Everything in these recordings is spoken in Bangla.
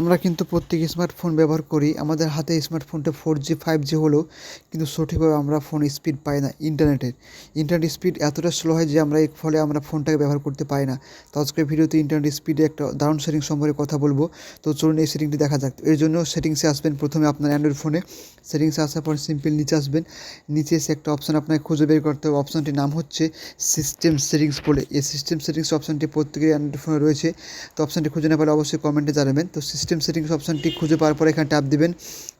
আমরা কিন্তু প্রত্যেক স্মার্টফোন ব্যবহার করি। আমাদের হাতে স্মার্টফোনটা ফোর জি ফাইভ জি হলেও কিন্তু সঠিকভাবে আমরা ফোন স্পিড পাই না ইন্টারনেটের ইন্টারনেট স্পিড এতটা স্লো হয় যে আমরা এর ফলে আমরা ফোনটাকে ব্যবহার করতে পারি না। তো আজকের ভিডিওতে ইন্টারনেট স্পিডে একটা দারুণ সেটিং সম্পর্কে কথা বলব। তো চলুন এই সেটিংটি দেখা যাক। এর জন্য সেটিংসে আসবেন প্রথমে আপনার অ্যান্ড্রয়েড ফোনে সেটিংসে আসার পর সিম্পল নিচে আসবেন। নিচে এসে একটা অপশান আপনাকে খুঁজে বের করতে হবে। অপশানটির নাম হচ্ছে সিস্টেম সেটিংস বলে। এই সিস্টেম সেটিংস অপশানটি প্রত্যেকের অ্যান্ড্রয়েড ফোনে রয়েছে। তো অপশানটি খুঁজে না পেলে অবশ্যই কমেন্টে জানাবেন। তো সিস্টেম সেটিংস অপশানটি খুঁজে পাওয়ার পর এখানে ট্যাপ দিবেন।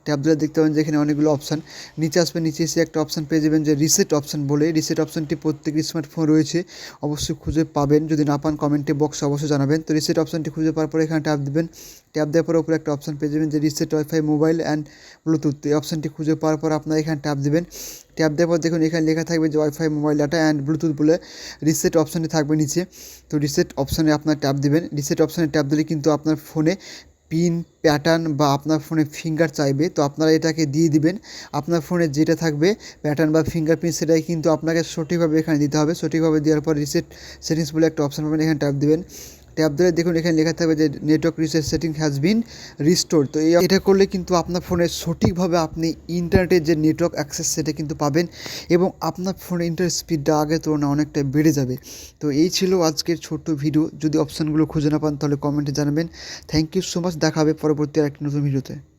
ট্যাপ দিলে দেখতে পাবেন যে এখানে অনেকগুলো অপশান নিচে আসবে, নিচে এসে একটা অপশান পেয়ে যাবেন যে রিসেট অপশান বলে। রিসেট অপশানটি প্রত্যেক স্মার্টফোন রয়েছে, অবশ্যই খুঁজে পাবেন। যদি না পান কমেন্টে বক্সে অবশ্যই জানাবেন। তো রিসেট অপশানটি খুঁজে পাওয়ার পর এখানে ট্যাপ দিবেন। ট্যাপ দেওয়ার পর উপরে একটা অপশান পেয়ে যাবেন যে reset wifi mobile and bluetooth এই অপশানটি খুঁজে পাওয়ার পর আপনারা এখানে ট্যাপ দিবেন। ট্যাপ দেওয়ার পর দেখুন এখানে লেখা থাকবে যে wifi mobile data and bluetooth বলে রিসেট অপশানটি থাকবে নিচে। তো রিসেট অপশানে আপনার ট্যাপ দিবেন। রিসেট অপশানে ট্যাপ দিলে কিন্তু আপনার ফোনে পিন প্যাটার্ন বা আপনার ফোনে ফিঙ্গার চাইবে, তো আপনারা এটাকে দিয়ে দিবেন। আপনার ফোনে যেটা থাকবে, প্যাটার্ন বা ফিঙ্গারপ্রিন্ট সেটাই কিন্তু আপনাকে সঠিকভাবে এখানে দিতে হবে। সঠিকভাবে দেওয়ার পর রিসেট সেটিংস বলে একটা অপশান পাবেন, এখানে ট্যাপ দিবেন। ট্যাপ ধরে দেখুন, এখানে লেখা থাকবে যে network reset setting has been restore তো এটা করলে কিন্তু আপনার ফোনে সঠিকভাবে আপনি ইন্টারনেটের যে নেটওয়ার্ক অ্যাক্সেস সেটা কিন্তু পাবেন এবং আপনার ফোনে ইন্টারনেট স্পিডটা আগের তুলনায় অনেকটা বেড়ে যাবে। তো এই ছিল আজকের ছোট্ট ভিডিও যদি অপশানগুলো খুঁজে না পান, তাহলে কমেন্টে জানাবেন। থ্যাংক ইউ সো মাচ দেখা হবে পরবর্তী আরেকটি নতুন ভিডিওতে